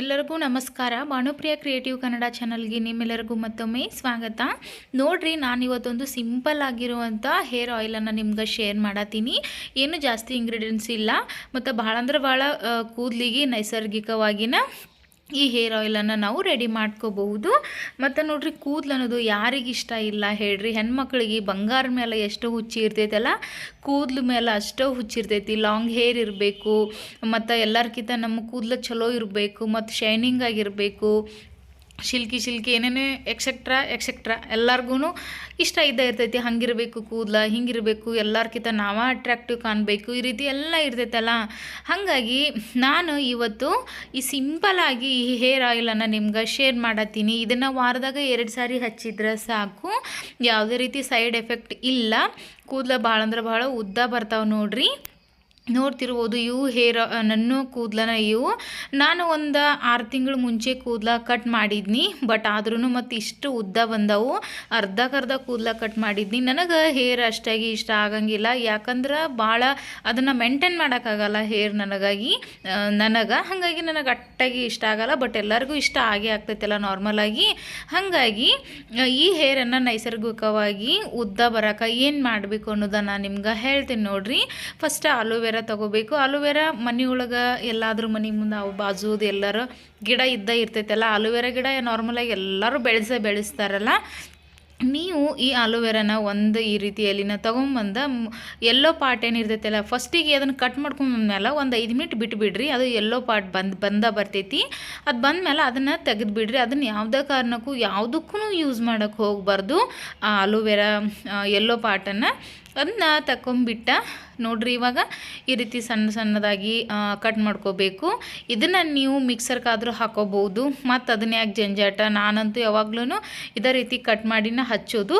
ಎಲ್ಲರಿಗೂ ನಮಸ್ಕಾರ. ಭಾನುಪ್ರಿಯ ಕ್ರಿಯೇಟಿವ್ ಕನ್ನಡ ಚಾನಲ್ಗೆ ನಿಮ್ಮೆಲ್ಲರಿಗೂ ಮತ್ತೊಮ್ಮೆ ಸ್ವಾಗತ. ನೋಡ್ರಿ, ನಾನು ಇವತ್ತೊಂದು ಸಿಂಪಲ್ ಆಗಿರುವಂಥ ಹೇರ್ ಆಯಿಲನ್ನು ನಿಮ್ಗೆ ಶೇರ್ ಮಾಡತ್ತೀನಿ ಏನು ಜಾಸ್ತಿ ಇಂಗ್ರೀಡಿಯೆಂಟ್ಸ್ ಇಲ್ಲ. ಮತ್ತು ಭಾಳ ಅಂದ್ರೆ ಭಾಳ ಕೂದಲಿಗೆ ನೈಸರ್ಗಿಕವಾಗಿನ ಈ ಹೇರ್ ಆಯಿಲನ್ನು ನಾವು ರೆಡಿ ಮಾಡ್ಕೋಬಹುದು. ಮತ್ತು ನೋಡ್ರಿ ಕೂದಲು ಅನ್ನೋದು ಯಾರಿಗೆ ಇಷ್ಟ ಇಲ್ಲ ಹೇಳ್ರಿ. ಹೆಣ್ಮಕ್ಳಿಗೆ ಬಂಗಾರ ಮೇಲೆ ಎಷ್ಟು ಹುಚ್ಚಿ ಇರ್ತೈತಲ್ಲ, ಕೂದಲು ಮೇಲೆ ಅಷ್ಟೋ ಹುಚ್ಚಿರ್ತೈತಿ ಲಾಂಗ್ ಹೇರ್ ಇರಬೇಕು, ಮತ್ತು ಎಲ್ಲರ್ಕಿಂತ ನಮ್ಮ ಕೂದಲು ಚಲೋ ಇರಬೇಕು, ಮತ್ತು ಶೈನಿಂಗ್ ಆಗಿರಬೇಕು. ಶಿಲ್ಕಿ ಶಿಲ್ಕಿ ಏನೇನೇ ಎಕ್ಸೆಟ್ರಾ ಎಕ್ಸೆಟ್ರಾ ಎಲ್ಲರಿಗೂ ಇಷ್ಟ ಇದ್ದೇ ಇರ್ತೈತಿ. ಹಂಗಿರಬೇಕು, ಕೂದಲ ಹಿಂಗಿರಬೇಕು, ಎಲ್ಲರ್ಕಿಂತ ನಾವ ಅಟ್ರಾಕ್ಟಿವ್ ಕಾಣಬೇಕು, ಈ ರೀತಿ ಎಲ್ಲ ಇರ್ತೈತಲ್ಲ. ಹಾಗಾಗಿ ನಾನು ಇವತ್ತು ಈ ಸಿಂಪಲಾಗಿ ಈ ಹೇರ್ ಆಯಿಲನ್ನು ನಿಮ್ಗೆ ಶೇರ್ ಮಾಡತ್ತೀನಿ ಇದನ್ನು ವಾರದಾಗ ಎರಡು ಸಾರಿ ಹಚ್ಚಿದ್ರೆ ಸಾಕು. ಯಾವುದೇ ರೀತಿ ಸೈಡ್ ಎಫೆಕ್ಟ್ ಇಲ್ಲ. ಕೂದಲ ಭಾಳ ಅಂದ್ರೆ ಭಾಳ ಉದ್ದ ಬರ್ತಾವೆ ನೋಡ್ರಿ. ನೋಡ್ತಿರ್ಬೋದು, ಇವು ಹೇರ್ ನನ್ನ ಕೂದಲನ ಇವು. ನಾನು ಒಂದು ಆರು ತಿಂಗಳು ಮುಂಚೆ ಕೂದಲ ಕಟ್ ಮಾಡಿದ್ನಿ, ಬಟ್ ಆದ್ರೂ ಮತ್ತು ಇಷ್ಟು ಉದ್ದ ಬಂದವು. ಅರ್ಧಕ್ಕರ್ಧ ಕೂದಲ ಕಟ್ ಮಾಡಿದ್ನಿ. ನನಗೆ ಹೇರ್ ಅಷ್ಟಾಗಿ ಇಷ್ಟ ಆಗಂಗಿಲ್ಲ. ಯಾಕಂದ್ರೆ ಭಾಳ ಅದನ್ನು ಮೇಂಟೈನ್ ಮಾಡೋಕ್ಕಾಗಲ್ಲ ಹೇರ್ ನನಗಾಗಿ. ನನಗೆ. ಹಾಗಾಗಿ ನನಗೆ ಅಟ್ಟಾಗಿ ಇಷ್ಟ ಆಗಲ್ಲ, ಬಟ್ ಎಲ್ಲರಿಗೂ ಇಷ್ಟ ಆಗೇ ಆಗ್ತೈತಲ್ಲ ನಾರ್ಮಲಾಗಿ ಹಾಗಾಗಿ ಈ ಹೇರನ್ನು ನೈಸರ್ಗಿಕವಾಗಿ ಉದ್ದ ಬರೋಕೆ ಏನು ಮಾಡಬೇಕು ಅನ್ನೋದನ್ನು ನಿಮ್ಗೆ ಹೇಳ್ತೀನಿ ನೋಡಿರಿ. ಫಸ್ಟ್ ಅಲೋವೆರಾ ತಗೋಬೇಕು. ಅಲೋವೆರಾ ಮನೆಯೊಳಗೆ ಎಲ್ಲಾದರೂ ಮನೆ ಮುಂದೆ ಅವು ಬಾಜುದು ಎಲ್ಲರೂ ಗಿಡ ಇದ್ದ ಇರ್ತೈತಲ್ಲ ಅಲೋವೆರಾ ಗಿಡ ನಾರ್ಮಲಾಗಿ ಎಲ್ಲರೂ ಬೆಳೆಸೇ ಬೆಳೆಸ್ತಾರಲ್ಲ, ನೀವು ಈ ಅಲೋವೆರಾನ ಒಂದು ಈ ರೀತಿಯಲ್ಲಿನ ತೊಗೊಂಬಂದ ಎಲ್ಲೋ ಪಾರ್ಟ್ ಏನಿರ್ತೈತಲ್ಲ ಫಸ್ಟಿಗೆ ಅದನ್ನು ಕಟ್ ಮಾಡ್ಕೊಂಡ್ಮೇಲೆ ಒಂದು ಐದು ಮಿನಿಟ್ ಬಿಟ್ಬಿಡ್ರಿ, ಅದು ಎಲ್ಲೋ ಪಾರ್ಟ್ ಬಂದು, ಬಂದ ಬರ್ತೈತಿ. ಅದು ಬಂದಮೇಲೆ ಅದನ್ನು ತೆಗೆದು ಬಿಡ್ರಿ ಅದನ್ನು ಯಾವುದೇ ಕಾರಣಕ್ಕೂ ಯಾವುದಕ್ಕೂ ಯೂಸ್ ಮಾಡೋಕ್ಕೆ ಹೋಗಬಾರ್ದು. ಆ ಅಲೋವೆರಾ ಎಲ್ಲೋ ಪಾರ್ಟನ್ನು ಅದನ್ನ ತಕೊಂಬಿಟ್ಟ ನೋಡ್ರಿ ಇವಾಗ ಈ ರೀತಿ ಸಣ್ಣ ಸಣ್ಣದಾಗಿ ಕಟ್ ಮಾಡ್ಕೋಬೇಕು. ಇದನ್ನು ನೀವು ಮಿಕ್ಸರ್ಗಾದರೂ ಹಾಕೋಬೋದು ಮತ್ತು ಅದನ್ನ ಯಾಕೆ ಜಂಜಾಟ? ನಾನಂತೂ ಯಾವಾಗ್ಲೂ ಇದೇ ರೀತಿ ಕಟ್ ಮಾಡಿನ ಹಚ್ಚೋದು.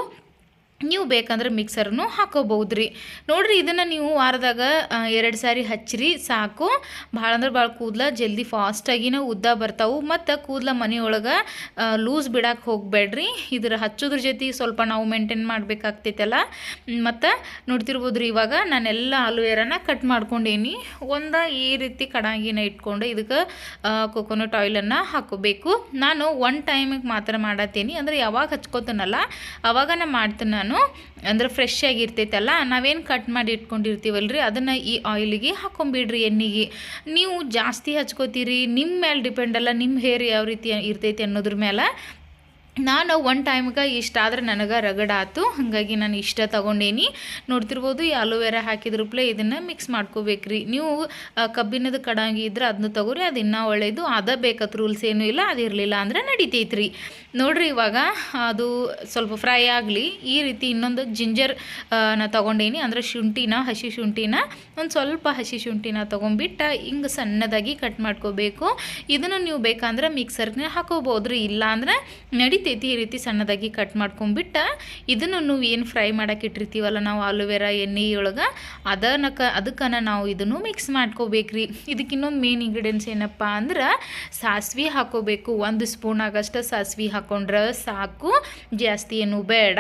ನೀವು ಬೇಕಂದ್ರೆ ಮಿಕ್ಸರ್ನು ಹಾಕೋಬಹುದು ರೀ ನೋಡಿರಿ, ಇದನ್ನು ನೀವು ವಾರದಾಗ ಎರಡು ಸಾರಿ ಹಚ್ಚಿರಿ, ಸಾಕು. ಭಾಳ ಅಂದ್ರೆ ಭಾಳ ಕೂದಲ ಜಲ್ದಿ ಫಾಸ್ಟಾಗಿನ ಉದ್ದ ಬರ್ತಾವೆ. ಮತ್ತು ಕೂದಲ ಮನೆಯೊಳಗೆ ಲೂಸ್ ಬಿಡಕ್ಕೆ ಹೋಗಬೇಡ್ರಿ ಇದರ ಹಚ್ಚೋದ್ರ ಜೊತೆ ಸ್ವಲ್ಪ ನಾವು ಮೇಂಟೈನ್ ಮಾಡಬೇಕಾಗ್ತೈತಲ್ಲ. ಮತ್ತು ನೋಡ್ತಿರ್ಬೋದು ರೀ ಇವಾಗ ನಾನೆಲ್ಲ ಆಲೂವೇರನ ಕಟ್ ಮಾಡ್ಕೊಂಡೇನಿ. ಒಂದು ಈ ರೀತಿ ಕಡಾಗಿನ ಇಟ್ಕೊಂಡು ಇದಕ್ಕೆ ಕೊಕೊನಟ್ ಆಯಿಲನ್ನು ಹಾಕೋಬೇಕು. ನಾನು ಒನ್ ಟೈಮಿಗೆ ಮಾತ್ರ ಮಾಡತ್ತೀನಿ. ಅಂದರೆ ಯಾವಾಗ ಹಚ್ಕೋತಾನಲ್ಲ, ಅವಾಗ ನಾನು ಮಾಡ್ತೀನಿ ನಾನು, ಅಂದರೆ ಫ್ರೆಶ್ ಆಗಿರ್ತೈತಲ್ಲ ನಾವೇನು ಕಟ್ ಮಾಡಿ ಇಟ್ಕೊಂಡಿರ್ತೀವಲ್ರಿ? ಅದನ್ನು ಈ ಆಯಿಲಿಗೆ ಹಾಕೊಂಬಿಡ್ರಿ ಎಣ್ಣೆಗೆ. ನೀವು ಜಾಸ್ತಿ ಹಚ್ಕೋತೀರಿ ನಿಮ್ಮ ಮೇಲೆ ಡಿಪೆಂಡ್ ಅಲ್ಲ ನಿಮ್ಮ ಹೇರ್ ಯಾವ ರೀತಿ ಇರ್ತೈತಿ ಅನ್ನೋದ್ರ ಮೇಲೆ ನಾನು ಒನ್ ಟೈಮ್ಗೆ ಇಷ್ಟ ಆದ್ರೆ ನನಗೆ ರಗಡಾತು ಹಾಗಾಗಿ ನಾನು ಇಷ್ಟ ತೊಗೊಂಡೇನಿ. ನೋಡ್ತಿರ್ಬೋದು ಈ ಅಲೋವೆರಾ ಹಾಕಿದ್ರಪ್ಲೆ ಇದನ್ನು ಮಿಕ್ಸ್ ಮಾಡ್ಕೋಬೇಕ್ರಿ. ನೀವು ಕಬ್ಬಿನದ ಕಡಾಗಿ ಇದ್ರೆ ಅದನ್ನ ತಗೋರಿ, ಅದು ಇನ್ನೂ ಒಳ್ಳೆಯದು ಅದ ಬೇಕತ್ ರೂಲ್ಸ್ ಏನೂ ಇಲ್ಲ, ಅದು ಇರಲಿಲ್ಲ ಅಂದ್ರೆ ನಡಿತೈತ್ರಿ. ನೋಡ್ರಿ ಇವಾಗ, ಅದು ಸ್ವಲ್ಪ ಫ್ರೈ ಆಗಲಿ, ಈ ರೀತಿ ಇನ್ನೊಂದು ಜಿಂಜರ್ ನಾ ತೊಗೊಂಡೇನಿ. ಅಂದರೆ ಶುಂಠಿನ, ಹಸಿ ಶುಂಠಿನ, ಒಂದು ಸ್ವಲ್ಪ ಹಸಿ ಶುಂಠಿನ ತೊಗೊಂಬಿಟ್ಟು ಹಿಂಗೆ ಸಣ್ಣದಾಗಿ ಕಟ್ ಮಾಡ್ಕೋಬೇಕು. ಇದನ್ನು ನೀವು ಬೇಕಂದ್ರೆ ಮಿಕ್ಸರ್ಗೆ ಹಾಕೋಬೋದ್ರಿ. ಇಲ್ಲ ಅಂದ್ರೆ ನಡಿತೈತಿ ಈ ರೀತಿ ಸಣ್ಣದಾಗಿ ಕಟ್ ಮಾಡ್ಕೊಂಬಿಟ್ಟು ಇದನ್ನು ನಾವು ಏನು ಫ್ರೈ ಮಾಡಕ್ಕೆ ಇಟ್ಟಿರ್ತೀವಲ್ಲ, ನಾವು ಆಲೂವೆರಾ ಎಣ್ಣೆಯೊಳಗೆ ಕ, ಅದಕ್ಕನ ನಾವು ಇದನ್ನು ಮಿಕ್ಸ್ ಮಾಡ್ಕೋಬೇಕ್ರಿ. ಇದಕ್ಕೆ ಇನ್ನೊಂದು ಮೇನ್ ಇಂಗ್ರೀಡಿಯೆಂಟ್ಸ್ ಏನಪ್ಪ ಅಂದ್ರೆ ಸಾಸ್ವೆ ಹಾಕೋಬೇಕು. ಒಂದು ಸ್ಪೂನ್ ಆಗಷ್ಟು ಸಾಸ್ವೆ ಹಾಕೊಂಡ್ರೆ ಸಾಕು. ಜಾಸ್ತಿ ಏನು ಬೇಡ.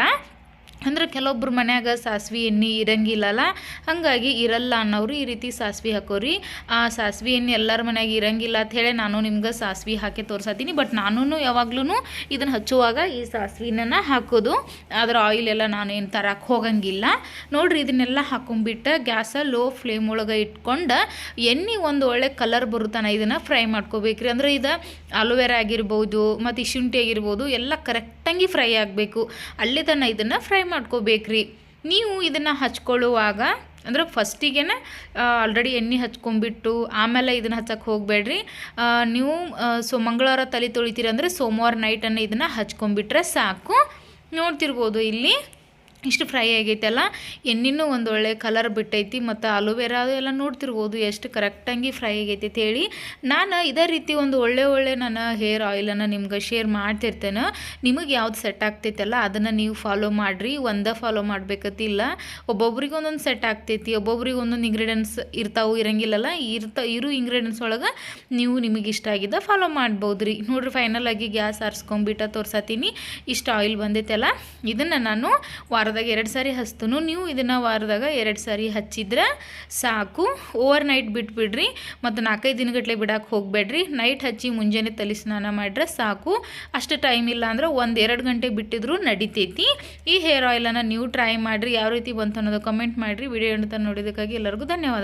ಅಂದ್ರೆ ಕೆಲವೊಬ್ರು ಮನ್ಯಾಗ ಸಾಸ್ವಿ ಎಣ್ಣೆ ಇರಂಗಿಲ್ಲಲ್ಲ, ಹಾಗಾಗಿ ಇರಲ್ಲ ಅನ್ನೋರು ಈ ರೀತಿ ಸಾಸ್ವಿ ಹಾಕೋರಿ. ಆ ಸಾಸ್ವಿ ಎಣ್ಣೆ ಎಲ್ಲರ ಮನ್ಯಾಗ ಇರಂಗಿಲ್ಲ ಅಂತ ಹೇಳಿ ನಾನು ನಿಮ್ಗೆ ಸಾಸ್ವಿ ಹಾಕಿ ತೋರಿಸತ್ತೀನಿ ಬಟ್ ನಾನು ಯಾವಾಗ್ಲೂ ಇದನ್ನು ಹಚ್ಚುವಾಗ ಈ ಸಾಸ್ವಿನ ಹಾಕೋದು. ಅದರ ಆಯಿಲ್ ಎಲ್ಲ ನಾನು ಏನು ತರಕ್ಕೆ ಹೋಗಂಗಿಲ್ಲ. ನೋಡ್ರಿ ಇದನ್ನೆಲ್ಲ ಹಾಕೊಂಡ್ಬಿಟ್ಟು ಗ್ಯಾಸ ಲೋ ಫ್ಲೇಮ್ ಒಳಗೆ ಇಟ್ಕೊಂಡು ಎಣ್ಣೆ ಒಂದು ಒಳ್ಳೆ ಕಲರ್ ಬರುತ್ತಾನೆ ಇದನ್ನು ಫ್ರೈ ಮಾಡ್ಕೋಬೇಕ್ರಿ. ಅಂದ್ರೆ ಇದು ಅಲೋವೆರಾ ಆಗಿರ್ಬೋದು ಮತ್ತು ಶುಂಠಿ ಆಗಿರ್ಬೋದು, ಎಲ್ಲ ಕರೆಕ್ಟಾಗಿ ಫ್ರೈ ಆಗಬೇಕು. ಅಲ್ಲಿ ತನಕ ಇದನ್ನು ಫ್ರೈ ಮಾಡ್ಕೋಬೇಕ್ರಿ ನೀವು ಇದನ್ನು ಹಚ್ಕೊಳ್ಳುವಾಗ, ಅಂದ್ರೆ ಫಸ್ಟಿಗೆ ಆಲ್ರೆಡಿ ಎಣ್ಣೆ ಹಚ್ಕೊಂಡ್ಬಿಟ್ಟು, ಆಮೇಲೆ ಇದನ್ನು ಹಚ್ಚಕ್ಕೆ ಹೋಗಬೇಡ್ರಿ. ನೀವು ಸೊ, ಮಂಗಳವಾರ ತಲೆ ತೊಳಿತೀರಿ ಅಂದರೆ ಸೋಮವಾರ ನೈಟನ್ನು ಇದನ್ನು ಹಚ್ಕೊಂಡ್ಬಿಟ್ರೆ ಸಾಕು. ನೋಡ್ತಿರ್ಬೋದು ಇಲ್ಲಿ. ಇಷ್ಟು ಫ್ರೈ ಆಗೈತಲ್ಲ, ಎಣ್ಣೆನೂ ಒಂದು ಒಳ್ಳೆ ಕಲರ್ ಬಿಟ್ಟೈತಿ, ಮತ್ತು ಅಲೋವೆರಾ ಎಲ್ಲ ನೋಡ್ತಿರ್ಬೋದು ಎಷ್ಟು ಕರೆಕ್ಟಾಗಿ ಫ್ರೈ ಆಗೈತಿ ಹೇಳಿ. ನಾನು ಇದೇ ರೀತಿ ಒಂದು ಒಳ್ಳೆ ಒಳ್ಳೆ ನನ್ನ ಹೇರ್ ಆಯಿಲನ್ನು ನಿಮ್ಗೆ ಶೇರ್ ಮಾಡ್ತಿರ್ತೇನೆ. ನಿಮಗೆ ಯಾವ್ದು ಸೆಟ್ ಆಗ್ತೈತಲ್ಲ, ಅದನ್ನು ನೀವು ಫಾಲೋ ಮಾಡಿರಿ. ಒಂದೇ ಫಾಲೋ ಮಾಡಬೇಕತ್ತಿಲ್ಲ ಒಬ್ಬೊಬ್ರಿಗೆ ಒಂದೊಂದು ಸೆಟ್ ಆಗ್ತೈತಿ, ಒಬ್ಬೊಬ್ರಿಗೆ ಒಂದೊಂದು ಇಂಗ್ರೀಡಿಯೆಂಟ್ಸ್ ಇರ್ತಾವೆ, ಇರಂಗಿಲ್ಲಲ್ಲ, ಇರ್ತ, ಇರು ಇಂಗ್ರೀಡಿಯೆಂಟ್ಸ್ ಒಳಗೆ ನೀವು ನಿಮಗೆ ಇಷ್ಟ ಆಗಿದ್ದ ಫಾಲೋ ಮಾಡ್ಬೋದು ರೀ ನೋಡಿರಿ ಫೈನಲ್ ಆಗಿ ಗ್ಯಾಸ್ ಆರಿಸ್ಕೊಂಬಿಟ್ಟ ತೋರ್ಸತ್ತೀನಿ ಇಷ್ಟು ಆಯಿಲ್ ಬಂದೈತಲ್ಲ, ಇದನ್ನು ನಾನು ವಾರದ ವಾರದಾಗ ಎರಡು ಸಾರಿ ಹಚ್ತೂ ನೀವು ಇದನ್ನು ವಾರದಾಗ ಎರಡು ಸಾರಿ ಹಚ್ಚಿದ್ರೆ ಸಾಕು. ಓವರ್ ನೈಟ್ ಬಿಟ್ಬಿಡ್ರಿ. ಮತ್ತು ನಾಲ್ಕೈದು ದಿನಗಟ್ಟಲೆ ಬಿಡಕ್ಕೆ ಹೋಗಬೇಡ್ರಿ. ನೈಟ್ ಹಚ್ಚಿ ಮುಂಜಾನೆ ತಲೆ ಸ್ನಾನ ಮಾಡಿದ್ರೆ ಸಾಕು. ಅಷ್ಟು ಟೈಮ್ ಇಲ್ಲ ಅಂದ್ರೆ ಒಂದು ಎರಡು ಗಂಟೆ ಬಿಟ್ಟಿದ್ರು ನಡಿತೈತಿ. ಈ ಹೇರ್ ಆಯಿಲನ್ನು ನೀವು ಟ್ರೈ ಮಾಡಿರಿ. ಯಾವ ರೀತಿ ಬಂತು ಅನ್ನೋದು ಕಮೆಂಟ್ ಮಾಡಿರಿ. ವಿಡಿಯೋ ಅಂತ ನೋಡಿದ್ದಕ್ಕಾಗಿ ಎಲ್ಲರಿಗೂ ಧನ್ಯವಾದ.